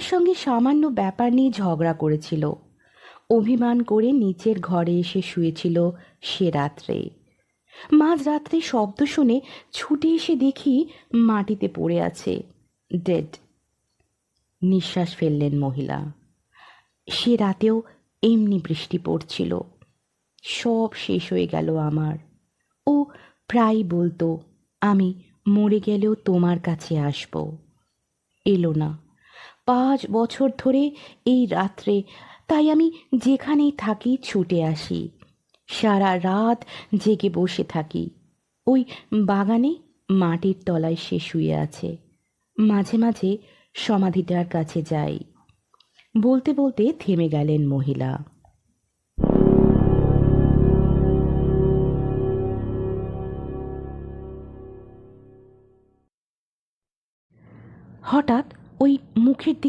আমার সঙ্গে সামান্য ব্যাপার নিয়ে ঝগড়া করেছিল। অভিমান করে নিচের ঘরে এসে শুয়েছিল সে রাত্রে। মাঝ রাত্রে শব্দ শুনে ছুটে এসে দেখি মাটিতে পড়ে আছে, ডেড। নিঃশ্বাস ফেললেন মহিলা। সে রাতেও এমনি বৃষ্টি পড়ছিল। সব শেষ হয়ে গেল আমার। ও প্রায় বলতো, আমি মরে গেলেও তোমার কাছে আসব। এলো না। পাঁচ বছর ধরে এই রাত্রে, তাই আমি যেখানেই থাকি ছুটে আসি। সারা রাত জেগে বসে থাকি। ওই বাগানে মাটির তলায় সে শুয়ে আছে। মাঝে মাঝে সমাধিটার কাছে যাই। বলতে বলতে থেমে গেলেন মহিলা। হঠাৎ ওই মুখের দিকে